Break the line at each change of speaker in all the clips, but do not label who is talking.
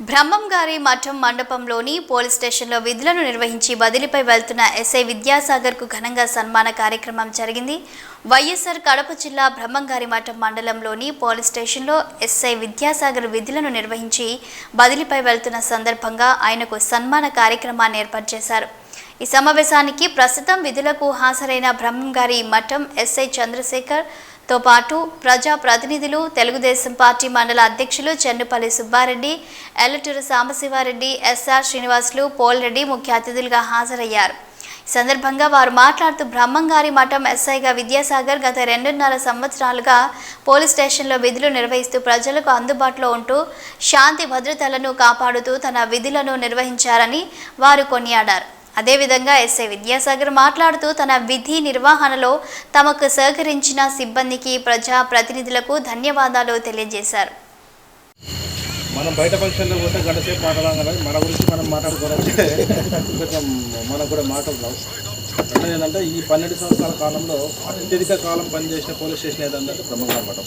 బ్రహ్మంగారి మఠం మండపంలోని పోలీస్ స్టేషన్లో విధులను నిర్వహించి బదిలీపై వెళ్తున్న ఎస్ఐ విద్యాసాగర్కు ఘనంగా సన్మాన కార్యక్రమం జరిగింది. వైఎస్ఆర్ కడప జిల్లా బ్రహ్మంగారి మఠం మండలంలోని పోలీస్ స్టేషన్లో ఎస్ఐ విద్యాసాగర్ విధులను నిర్వహించి బదిలీపై వెళ్తున్న సందర్భంగా ఆయనకు సన్మాన కార్యక్రమాన్ని ఏర్పాటు చేశారు. ఈ సమావేశానికి ప్రస్తుతం విధులకు హాజరైన బ్రహ్మంగారి మఠం ఎస్ఐ చంద్రశేఖర్ తో పాటు ప్రజా ప్రతినిధులు తెలుగుదేశం పార్టీ మండల అధ్యక్షులు చెన్నుపల్లి సుబ్బారెడ్డి ఎల్లటూరు సాంబశివారెడ్డి ఎస్ఆర్ శ్రీనివాసులు పోల్రెడ్డి ముఖ్య అతిథులుగా హాజరయ్యారు. ఈ సందర్భంగా వారు మాట్లాడుతూ బ్రహ్మంగారి మఠం ఎస్ఐగా విద్యాసాగర్ గత రెండున్నర సంవత్సరాలుగా పోలీస్ స్టేషన్లో విధులు నిర్వహిస్తూ ప్రజలకు అందుబాటులో ఉంటూ శాంతి భద్రతలను కాపాడుతూ తన విధులను నిర్వహించారని వారు కొనియాడారు. అదేవిధంగా ఎస్ఐ విద్యాసాగర్ మాట్లాడుతూ తన విధి నిర్వహణలో తమకు సహకరించిన సిబ్బందికి ప్రజా ప్రతినిధులకు ధన్యవాదాలు తెలియజేశారు.
మనం బయట ఫంక్షన్లో పోతే గంట సేపు మాట్లాడాం కదా. మన గురించి మనం మాట్లాడుకోవాలంటే కొంచెం మనకు కూడా మాటలు రావు అంటే ఏంటంటే ఈ పన్నెండు సంవత్సరాల కాలంలో అత్యధిక కాలం పనిచేసిన పోలీస్ స్టేషన్ ఏదంటే బ్రహ్మగారి మఠం.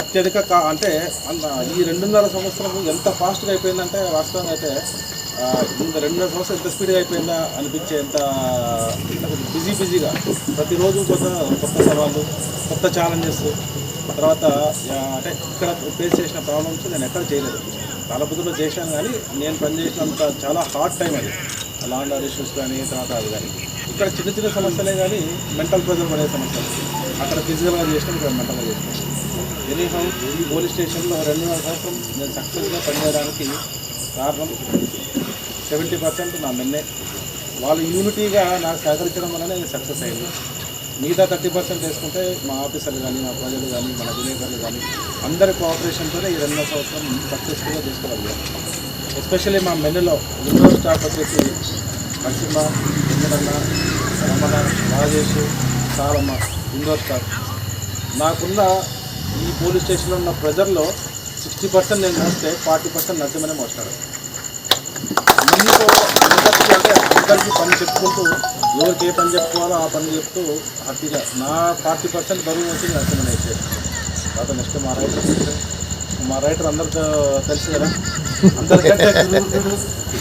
అత్యధిక కా అంటే అంత ఈ రెండున్నర సంవత్సరం ఎంత ఫాస్ట్గా అయిపోయిందంటే వాస్తవంగా అయితే ఇంత రెండున్నర సంవత్సరం ఎంత స్పీడ్గా అయిపోయిందా అనిపించే ఎంత బిజీ బిజీగా ప్రతిరోజు కొత్త కొత్త సవాళ్ళు కొత్త ఛాలెంజెస్ తర్వాత అంటే ఇక్కడ ఫేస్ చేసిన ప్రాబ్లమ్స్ నేను ఎక్కడ చేయలేదు. తాళపుతులో చేశాను కానీ నేను పనిచేసినంత చాలా హార్డ్ టైం అది. లాండర్ ఇష్యూస్ కానీ తర్వాత అది కానీ. ఇక్కడ చిన్న చిన్న సమస్యలే కానీ మెంటల్ ప్రెజర్ పడే సమస్యలు. అక్కడ ఫిజికల్గా చేసినాం ఇక్కడ మెంటల్గా చేసినాం. ఎనీహౌ ఈ పోలీస్ స్టేషన్లో రెండున్నర సంవత్సరం నేను సక్సెస్గా పనిచేయడానికి కారణం సెవెంటీ పర్సెంట్ నా మెన్నే వాళ్ళు యూనిటీగా నాకు సహకరించడం వల్లనే సక్సెస్ అయింది. మిగతా థర్టీ పర్సెంట్ వేసుకుంటే మా ఆఫీసర్లు కానీ మా ప్రజలు కానీ మన విలేకరులు కానీ అందరి కోఆపరేషన్తోనే ఈ రెండు సంవత్సరం సక్సెస్ఫుల్గా తీసుకోగలిగాం ఎస్పెషల్లీ మా మెన్నులో విండో స్టాఫ్ వచ్చేసి నరసింహ వెంకటన్న రమణ రాజేష్ సారమ్మ విండో స్టాఫ్. నాకున్న ఈ పోలీస్ స్టేషన్లో ఉన్న ప్రెజర్లో సిక్స్టీ పర్సెంట్ నేను మోస్తే ఫార్టీ పర్సెంట్ నరసింహనే మోస్తాడు దీంతో అందరికీ అంటే అందరికీ పని చెప్పుకుంటూ ఎవరికి ఏ పని చెప్పుకోవాలో ఆ పని చెప్తూ హ్యాపీగా నా ఫార్టీ పర్సెంట్ బరువు వచ్చి అర్థం అయితే తర్వాత నెక్స్ట్ మా రైటర్ మా రైటర్ అందరితో తెలుసు కదా అందరికంటే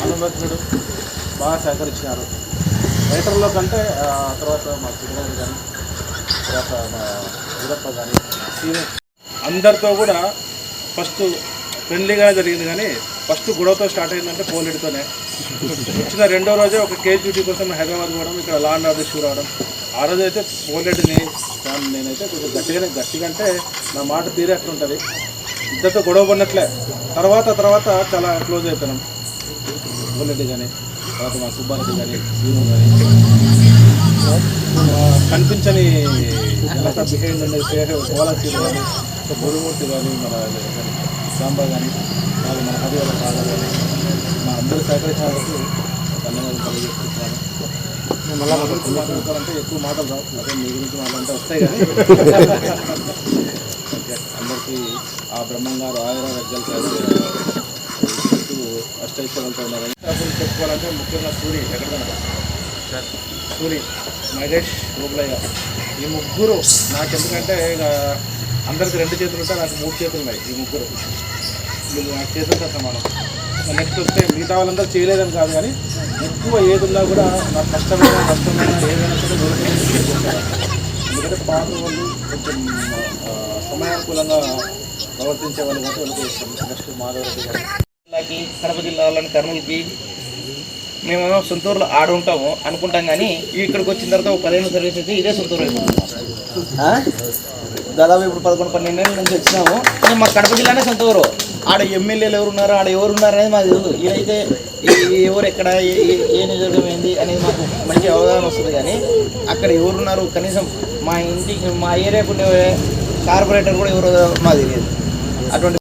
అనుమతుడు బాగా సహకరించినారు. రైటర్లో కంటే ఆ తర్వాత మా చిరుగారు కానీ తర్వాత మా వీరప్ప కానీ సీనియర్ అందరితో కూడా ఫస్ట్ ఫ్రెండ్లీగా జరిగింది కానీ ఫస్ట్ గొడవతో స్టార్ట్ అయిందంటే పోలీడుతోనే. వచ్చిన రెండో రోజే ఒక కేజ్ డ్యూటీ కోసం హైదరాబాద్ పోవడం ఇక్కడ లా అండ్ ఆర్డర్ ఇష్యూ రావడం. ఆ రోజు అయితే పోలేడుని నేనైతే కొంచెం గట్టిగానే గట్టిగా అంటే నా మాట తీరే అట్లుంటుంది. ఇద్దరితో గొడవ పడినట్లే. తర్వాత తర్వాత చాలా క్లోజ్ అయిపోయినాం. పోలేటి కానీ తర్వాత మా సుబ్బారెడ్డి కానీ సీను కానీ కనిపించని బిహైండ్ ఉండే కోలాసీ కానీ గురుమూర్తి కానీ మన సాంబా కానీ అలాగే మన హరివల పాట కానీ మా అందరూ సహకరించినందుకు ధన్యవాదాలు తెలియజేస్తున్నాను. మళ్ళీ గురించి మాట్లాడుతారంటే ఎక్కువ మాటలు రావు. అదే మీ గురించి మాట్లాడంటే వస్తాయి కానీ. అందరికీ ఆ బ్రహ్మంగారు ఆయుర గజ్జలు అష్టైశ్వర్యాలతో ఉన్నారు చెప్పుకోవాలంటే ముఖ్యంగా సూరి ఎక్కడ సూరి. మహేష్ రూపులయ్య ఈ ముగ్గురు నాకు ఎందుకంటే ఇక అందరికి రెండు చేతులు ఉంటాయి నాకు మూడు చేతులు ఉన్నాయి ఈ ముగ్గురు. వీళ్ళు నాకు చేతులతో సమానం నెక్స్ట్ వస్తే మిగతా వాళ్ళందరూ చేయలేదని కాదు కానీ ఎక్కువ ఏది ఉన్నా కూడా నాకు కష్టమైన నష్టమైన ఏదైనా సరే దూరం ఎందుకంటే పాత వాళ్ళు కొంచెం సమయానుకూలంగా ప్రవర్తించే వాళ్ళు ఇష్టం. నెక్స్ట్ మాధవరెడ్డి గారు.
జిల్లాకి కడప జిల్లాలోని కర్నూలుకి మేము సొంత ఊర్లో ఆడ ఉంటాము అనుకుంటాం కానీ ఇక్కడికి వచ్చిన తర్వాత ఒక పదిహేను సర్వీస్ వచ్చి ఇదే సొంత ఊరు అయిపోయింది. ఆ? దాదాపు ఇప్పుడు పదకొండు పన్నెండు ఏళ్ళ నుంచి వచ్చినాము. కానీ మా కడప జిల్లానే సొంత ఊరు. ఆడ ఎమ్మెల్యేలు ఎవరు ఉన్నారు ఆడ ఎవరు ఉన్నారు అనేది మాకు తెలియదు ఇదైతే ఎవరు ఎక్కడ ఏ- ఏ- ఏ నియోజకవర్గం ఏంది అనేది మాకు మంచి అవగాహన వస్తుంది కానీ అక్కడ ఎవరున్నారు కనీసం మా ఇంటికి మా ఏరియాకు ఉండే కార్పొరేటర్ కూడా ఎవరు మాకు తెలియదు. అటువంటి